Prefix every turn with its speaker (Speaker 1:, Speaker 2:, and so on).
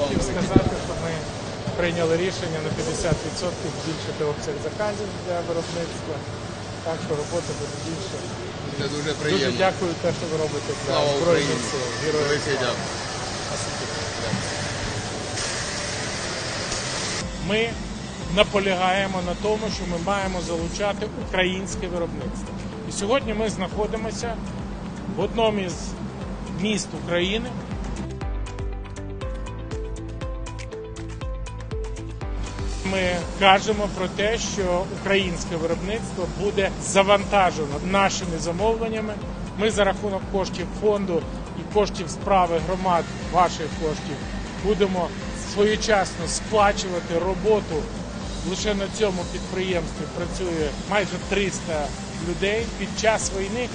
Speaker 1: Хотів сказати, що ми прийняли рішення на 50% збільшити обсяг заказів для виробництва. Так що роботи буде більше.
Speaker 2: Це дуже
Speaker 1: Дуже дякую те, що ви робите для Збройних сил. Героїв слава. Ми наполягаємо на тому, що ми маємо залучати українське виробництво. І сьогодні ми знаходимося в одному із міст України. Ми кажемо про те, що українське виробництво буде завантажено нашими замовленнями. Ми за рахунок коштів фонду і коштів справи громад, ваших коштів, будемо своєчасно сплачувати роботу. Лише на цьому підприємстві працює майже 300 людей під час війни.